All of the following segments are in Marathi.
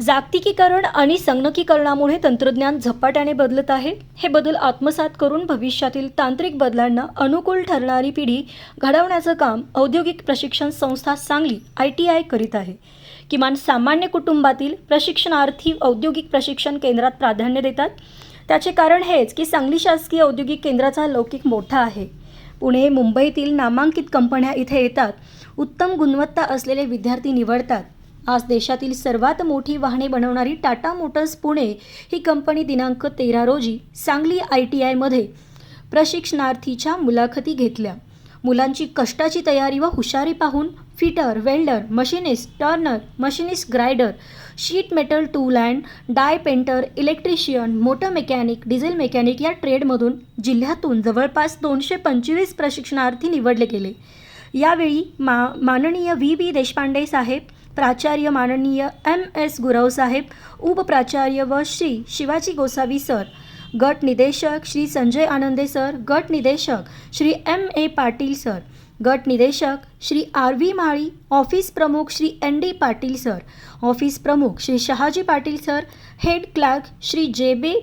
जागतिकीकरण आणि संगणकीकरणामुळे तंत्रज्ञान झपाट्याने बदलत आहे. हे बदल आत्मसात करून भविष्यातील तांत्रिक बदलांना अनुकूल ठरणारी पिढी घडवण्याचं काम औद्योगिक प्रशिक्षण संस्था सांगली आय टी आय करीत आहे. किमान सामान्य कुटुंबातील प्रशिक्षणार्थी औद्योगिक प्रशिक्षण केंद्रात प्राधान्य देतात. त्याचे कारण हेच की सांगली शासकीय औद्योगिक केंद्राचा लौकिक मोठा आहे. पुणे मुंबईतील नामांकित कंपन्या इथे येतात. उत्तम गुणवत्ता असलेले विद्यार्थी निवडतात. आज देशातील सर्वात मोठी वाहने बनवणारी टाटा मोटर्स पुणे ही कंपनी दिनांक तेरा रोजी सांगली आय टी आयमध्ये प्रशिक्षणार्थीच्या मुलाखती घेतल्या. मुलांची कष्टाची तयारी व हुशारी पाहून fitter welder machinist turner machinist grinder sheet metal tool and die painter electrician motor mechanic diesel mechanic या ट्रेडमधून जिल्ह्यातून जवळपास दोनशे पंचवीस प्रशिक्षणार्थी निवडले गेले. यावेळी मा माननीय व्ही बी देशपांडे साहेब प्राचार्य माननीय एम एस गुरवसाहेब उपप्राचार्य व श्री शिवाजी गोसावी सर गट निदेशक श्री संजय आनंदे सर गट निदेशक Shri M A Patil sir गट निदेशक Shri R V Mali office प्रमुख Shri N D Patil sir office प्रमुख Shri Shahaji Patil sir head clerk Shri J B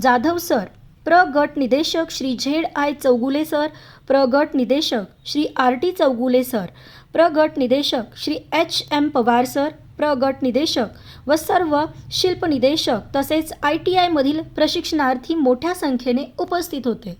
Jadhav sir प्र गट निदेशक Shri Z I Chougule sir प्र गट निदेशक Shri R T Chougule sir प्र गट निदेशक Shri H M Pawar sir प्र गट निदेशक व सर्व शिल्प निदेशक तसेच आय टी आयमधील प्रशिक्षणार्थी मोठ्या संख्येने उपस्थित होते.